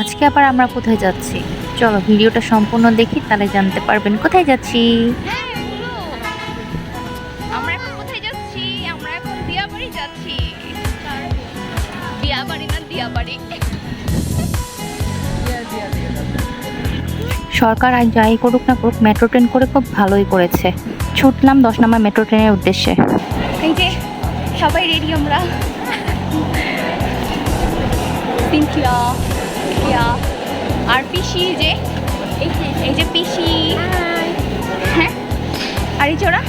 আজকে আবার আমরা কোথায় যাচ্ছি? চলো ভিডিওটা সম্পূর্ণ দেখি তাহলে জানতে পারবেন কোথায় যাচ্ছি। আমরা এখন কোথায় যাচ্ছি? আমরা এখন দিয়াবাড়ি যাচ্ছি। দিয়াবাড়ি না দিয়াবাড়ি। সরকার আর যাই করুক না করুক মেট্রো ট্রেন করে খুব ভালোই করেছে। ছুটলাম দশ নম্বর মেট্রো ট্রেনের উদ্দেশ্যে। এই যে সবাই রেডি আমরা। আর পিসি যে এই যে এই যে পিসি। হ্যাঁ? আর এই ওরা?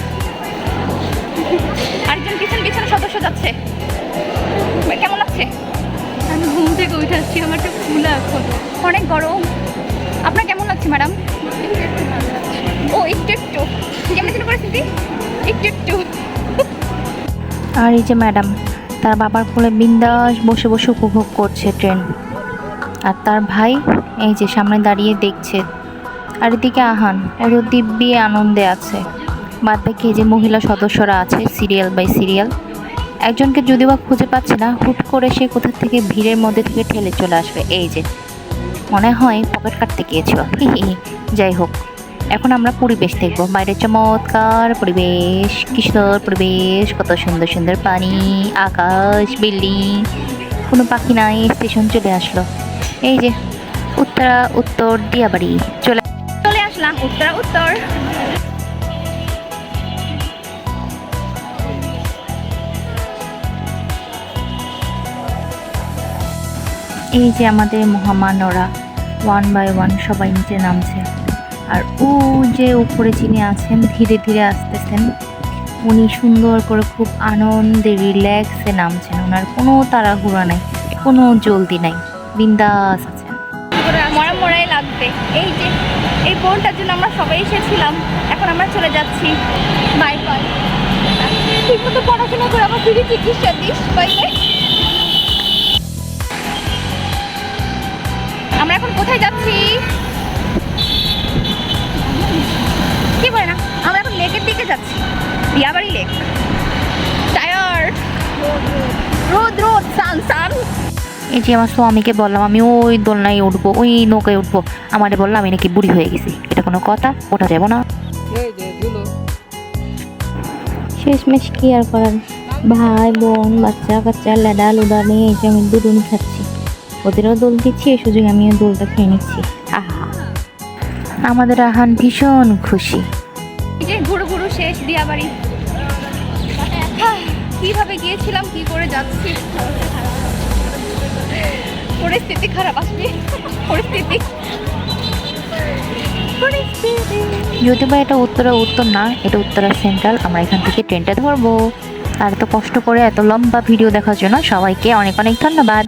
আরেকজন পিছন পিছনে সদস্য যাচ্ছে। কেমন লাগছে? আমি ঘুম থেকে উঠে আসছি আমার তো ফুলা এখন। অনেক গরম। আপনার কেমন লাগছে ম্যাডাম? ও একটু একটু। কেমন ছিল পরিস্থিতি? একটু একটু। আর এই যে ম্যাডাম তার বাবার কোলে বিন্দাস বসে বসে উপভোগ করছে ট্রেন। আর তার ভাই এই যে সামনে দাঁড়িয়ে দেখছে। আর এদিকে আহান ওরও দিব্যি আনন্দে আছে। বাদ বাকি যে মহিলা সদস্যরা আছে, সিরিয়াল বাই সিরিয়াল। একজনকে যদিও বা খুঁজে পাচ্ছে না, হুট করে সে কোথা থেকে ভিড়ের মধ্যে থেকে ঠেলে চলে আসবে। এই যে, মনে হয় পকেট কাটতে গিয়েছিল। যাই হোক, এখন আমরা পরিবেশ দেখব। বাইরের চমৎকার পরিবেশ কিশোর পরিবেশ, কত সুন্দর সুন্দর পানি, আকাশ, বিল্ডিং, কোনো পাখি নাই, স্টেশন চলে আসলো। এই যে উত্তরা উত্তর দিয়াবাড়ি, চলে চলে আসলাম উত্তর উত্তর। এই যে আমাদের মহামানরা ওয়ান বাই ওয়ান সবাই নিচে নামছে। আর ও যে উপরে যিনি আছেন, ধীরে ধীরে আসতেছেন, উনি সুন্দর করে খুব আনন্দে রিল্যাক্সে নামছেন। ওনার কোনো তাড়াহুড়া নাই, কোনো জলদি নাই। বিন্দাস আছেন। মরা মরাই লাগবে। এই যে, এই বোনটার জন্য আমরা সবাই এসেছিলাম, এখন আমরা চলে যাচ্ছি। বাই বাই ঠিক মতো পড়াশোনা করে আমার ফিরে চিকিৎসা দিস বাই বাই আমরা এখন কোথায় যাচ্ছি? এই যে আমার স্বামীকে বললাম আমি ওই দোলনায় উঠবো ওই নৌকায় উঠবো। আমারে বললাম আমি নাকি বুড়ি হয়ে গেছি এটা কোনো কথা ওঠা যাব না। শেষমেশ কি আর করার? ভাই বোন বাচ্চা কাচ্চা লেডা লুডা নিয়ে এই যে আমি দুদুন খাচ্ছি। ওদেরও দোল দিচ্ছি এই সুযোগে আমিও দোলটা খেয়ে নিচ্ছি। আহা। আমাদের আহান ভীষণ খুশি। ঘুরু ঘুরু শেষ দিয়াবাড়ি হাহ, কীভাবে গিয়েছিলাম কি করে যাচ্ছি? পরিস্থিতি খারাপ, আসবে? পরিস্থিতি? যদি বা এটা উত্তরা উত্তর না, এটা উত্তরা সেন্ট্রাল। আমরা এখান থেকে ট্রেনটা ধরবো। আর এত কষ্ট করে এত লম্বা ভিডিও দেখার জন্য সবাইকে অনেক অনেক ধন্যবাদ।